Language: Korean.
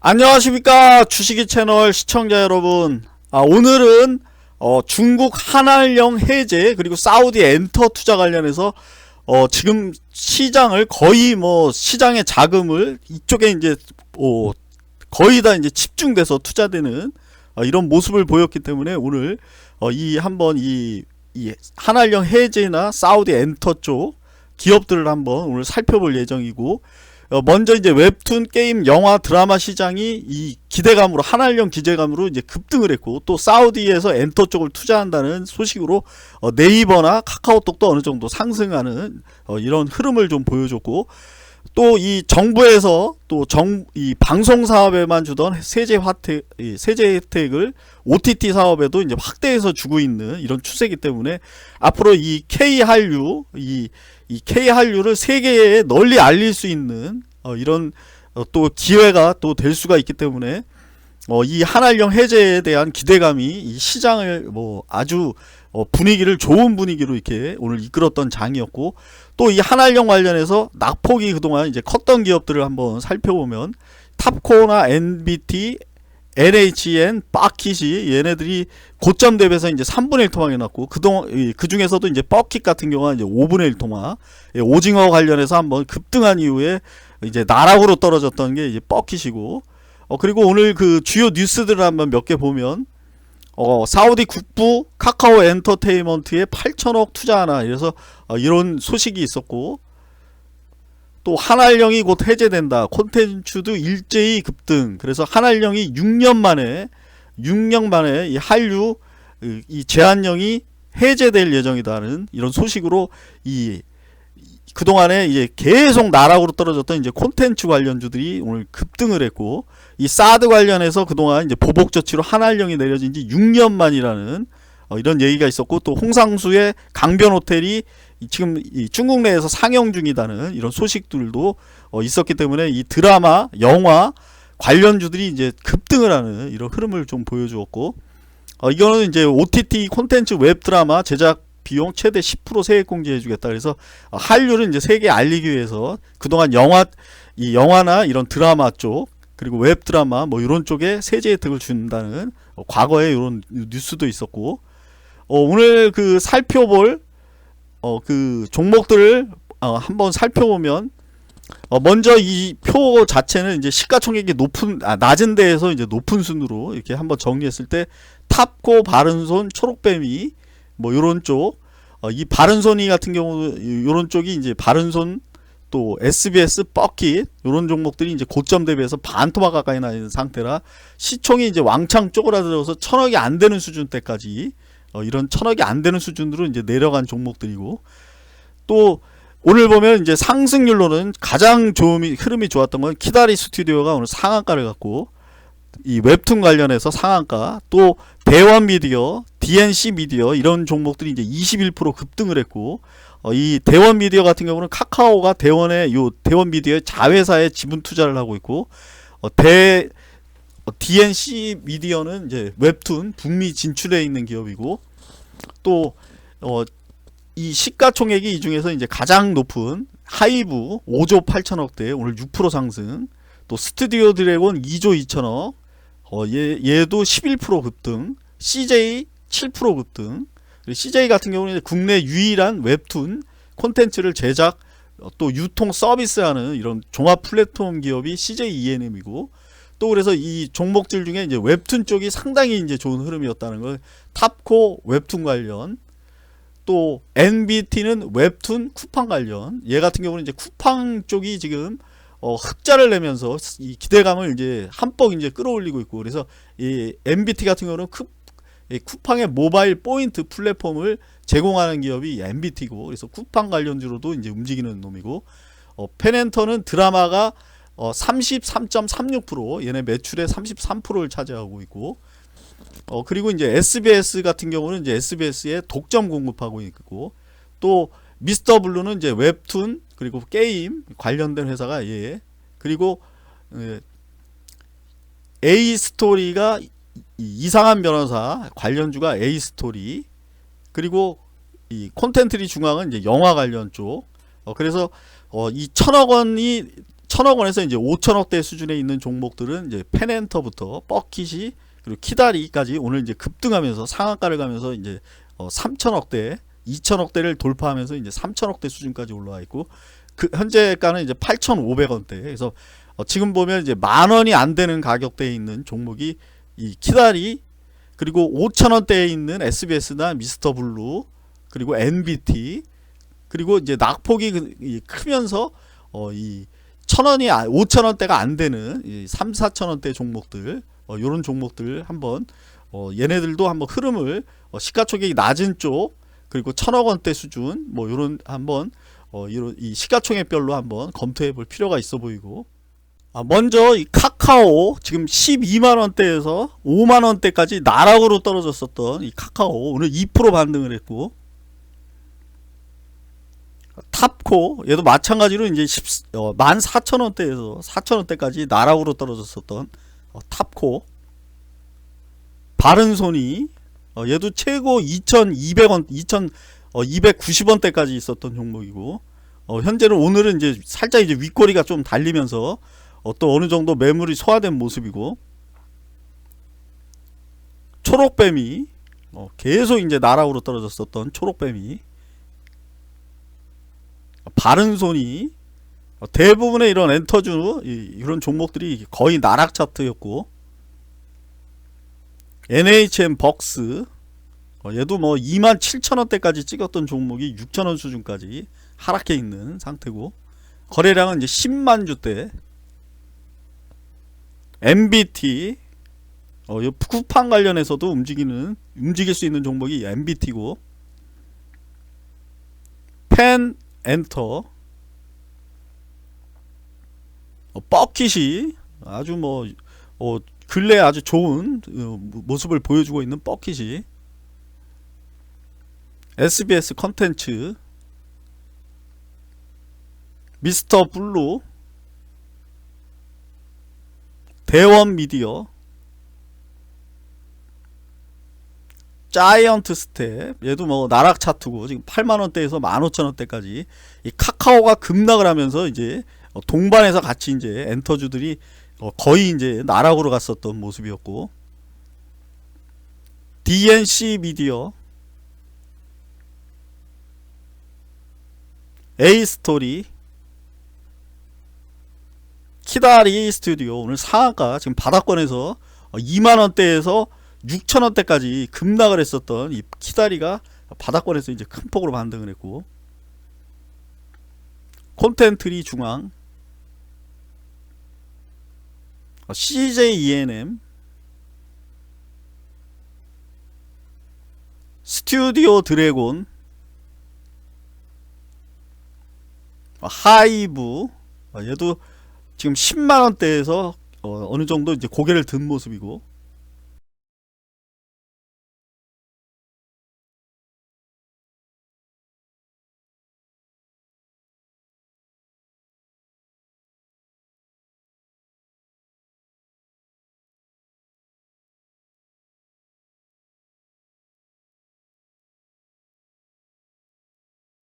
안녕하십니까 주식이 채널 시청자 여러분. 아, 오늘은 어, 중국 한알령 해제 그리고 사우디 엔터 투자 관련해서 어, 지금 시장을 거의 뭐 시장의 자금을 이쪽에 이제 어, 거의 다 이제 집중돼서 투자되는 어, 이런 모습을 보였기 때문에 오늘 어, 이 한번 이, 이 한알령 해제나 사우디 엔터 쪽 기업들을 한번 오늘 살펴볼 예정이고 어, 먼저 이제 웹툰 게임 영화 드라마 시장이 이 기대감으로 한알령 기대감으로 이제 급등을 했고 또 사우디에서 엔터 쪽을 투자한다는 소식으로 어, 네이버나 카카오톡도 어느 정도 상승하는 어, 이런 흐름을 좀 보여줬고 또 이 정부에서 또 정 이 방송 사업에만 주던 세제 이 세제 혜택을 OTT 사업에도 이제 확대해서 주고 있는 이런 추세이기 때문에 앞으로 이 K 한류 이, 이 K 한류를 세계에 널리 알릴 수 있는 어, 이런 어, 또 기회가 또 될 수가 있기 때문에 어, 이 한알령 해제에 대한 기대감이 이 시장을 뭐 아주 어, 분위기를 좋은 분위기로 이렇게 오늘 이끌었던 장이었고 또 이 한알령 관련해서 낙폭이 그동안 이제 컸던 기업들을 한번 살펴보면 탑코나 NBT, NHN, 빠킷이 얘네들이 고점 대비해서 이제 3분의 1 토막이 났고 그동안 이- 그 중에서도 이제 버킷 같은 경우는 이제 5분의 1 토막 예, 오징어 관련해서 한번 급등한 이후에 이제 나락으로 떨어졌던 게 이제 버킷이고. 어 그리고 오늘 그 주요 뉴스들을 한번 몇 개 보면 어 사우디 국부 카카오 엔터테인먼트에 8천억 투자하나 이래서 어, 이런 소식이 있었고. 또 한알령이 곧 해제된다. 콘텐츠도 일제히 급등. 그래서 한알령이 6년 만에 6년 만에 이 한류 이- 이 제한령이 해제될 예정이다는 이런 소식으로 이 그동안에 이제 계속 나락으로 떨어졌던 이제 콘텐츠 관련주들이 오늘 급등을 했고 이 사드 관련해서 그동안 이제 보복 조치로 한알령이 내려진 지 6년 만이라는 어, 이런 얘기가 있었고 또 홍상수의 강변 호텔이 이 지금 이 중국 내에서 상영 중이다는 이런 소식들도 어, 있었기 때문에 이 드라마, 영화 관련주들이 이제 급등을 하는 이런 흐름을 좀 보여주었고 어, 이거는 이제 OTT 콘텐츠 웹 드라마 제작 비용 최대 10% 세액 공제해 주겠다. 그래서 어, 한류를 이제 세계에 알리기 위해서 그동안 영화 이 영화나 이런 드라마 쪽 그리고 웹 드라마 뭐 이런 쪽에 세제 혜택을 준다는 어, 과거에 이런 뉴스도 있었고 어, 오늘 그 살펴볼 어, 그 종목들을 어, 한번 살펴보면 어, 먼저 이 표 자체는 이제 시가총액이 높은 아, 낮은 데에서 이제 높은 순으로 이렇게 한번 정리했을 때 탑코 바른손 초록뱀이 뭐 요런 쪽, 어, 이 바른손이 같은 경우 요런 쪽이 이제 바른손 또 SBS 버킷 요런 종목들이 이제 고점 대비해서 반토막 가까이 나 있는 상태라 시총이 이제 왕창 쪼그라들어서 천억이 안 되는 수준 때까지 어, 이런 천억이 안 되는 수준으로 이제 내려간 종목들이고 또 오늘 보면 이제 상승률로는 가장 좋음이 흐름이 좋았던 건 키다리 스튜디오가 오늘 상한가를 갖고 이 웹툰 관련해서 상한가 또 대원 미디어, DNC 미디어 이런 종목들이 이제 21% 급등을 했고 어, 이 대원 미디어 같은 경우는 카카오가 대원의 요 대원 미디어의 자회사에 지분 투자를 하고 있고 어, 대 어, DNC 미디어는 이제 웹툰 북미 진출해 있는 기업이고 또 어, 이 시가총액이 이 중에서 이제 가장 높은 하이브 5조 8천억대 오늘 6% 상승 또 스튜디오 드래곤 2조 2천억 어, 얘, 얘도 11% 급등 CJ 7% 급등. CJ 같은 경우는 국내 유일한 웹툰 콘텐츠를 제작 어, 또 유통 서비스하는 이런 종합 플랫폼 기업이 CJ ENM이고 또 그래서 이 종목들 중에 이제 웹툰 쪽이 상당히 이제 좋은 흐름이었다는 걸 탑코 웹툰 관련 또 NBT는 웹툰 쿠팡 관련 얘 같은 경우는 이제 쿠팡 쪽이 지금 어, 흑자를 내면서 이 기대감을 이제 한뻑 이제 끌어올리고 있고 그래서 이 NBT 같은 경우는 쿠팡의 모바일 포인트 플랫폼을 제공하는 기업이 NBT고 그래서 쿠팡 관련주로도 이제 움직이는 놈이고 어, 펜엔터는 드라마가 어, 33.36% 얘네 매출의 33%를 차지하고 있고 어 그리고 이제 SBS 같은 경우는 이제 SBS에 독점 공급하고 있고 또 미스터 블루는 이제 웹툰 그리고 게임 관련된 회사가 예. 그리고 예, A 스토리가 이- 이상한 변호사 관련주가 A 스토리 그리고 이 콘텐트리 중앙은 이제 영화 관련 쪽 어, 그래서 어, 이 천억 원이 천 천억 원에서 이제 5천억대 수준에 있는 종목들은 이제 펜엔터부터 뻐킷이 그리고 키다리까지 오늘 이제 급등하면서 상한가를 가면서 이제 어 3천억대, 2천억대를 돌파하면서 이제 3천억대 수준까지 올라와 있고 그 현재가는 이제 8,500원대. 그래서 어 지금 보면 이제 만 원이 안 되는 가격대에 있는 종목이 이 키다리 그리고 5천원대에 있는 SBS나 미스터 블루 그리고 NBT 그리고 이제 낙폭이 그- 이 크면서 어 이 천원이 아- 5천원대가 안 되는 이 3, 4천원대 종목들 어 요런 종목들 한번 어 얘네들도 한번 흐름을 어 시가총액이 낮은 쪽 그리고 천억 원대 수준 뭐 요런 한번 어 이런 이 시가총액별로 한번 검토해 볼 필요가 있어 보이고 아, 먼저 이 카카오 지금 12만 원대에서 5만 원대까지 나락으로 떨어졌었던 이 카카오 오늘 2% 반등을 했고 탑코 얘도 마찬가지로 이제 10, 어, 14,000원대에서 4,000원대까지 나락으로 떨어졌었던 어, 탑코. 바른손이 어, 얘도 최고 2,200원 2,290원대까지 있었던 종목이고 어, 현재는 오늘은 이제 살짝 이제 윗꼬리가 좀 달리면서 어, 또 어느 정도 매물이 소화된 모습이고 초록뱀이 어, 계속 이제 나락으로 떨어졌었던 초록뱀이 바른 손이 어, 대부분의 이런 엔터주 이, 이런 종목들이 거의 나락 차트였고 NHM 벅스 어, 얘도 뭐 2만 7천 원대까지 찍었던 종목이 6천 원 수준까지 하락해 있는 상태고 거래량은 이제 10만 주대 MBT 어, 이 쿠팡 관련해서도 움직이는 움직일 수 있는 종목이 MBT고 펜 엔터 어, 뻐킷이 아주 뭐 어, 근래 아주 좋은 어, 모- 모습을 보여주고 있는 뻐킷이 SBS 컨텐츠 미스터 블루 대원 미디어 자이언트 스텝 얘도 뭐 나락 차트고 지금 8만 원대에서 15,000원대까지 이 카카오가 급락을 하면서 이제 어, 동반해서 같이 이제 엔터주들이 어, 거의 이제 나락으로 갔었던 모습이었고 DNC 미디어 A 스토리 키다리 스튜디오 오늘 상한가 지금 바닥권에서 2만 원대에서 6천 원대까지 급락을 했었던 이 키다리가 바닥권에서 이제 큰 폭으로 반등을 했고 콘텐트리 중앙 어, CJ ENM 스튜디오 드래곤 어, 하이브 어, 얘도 지금 10만 원대에서 어, 어느 정도 이제 고개를 든 모습이고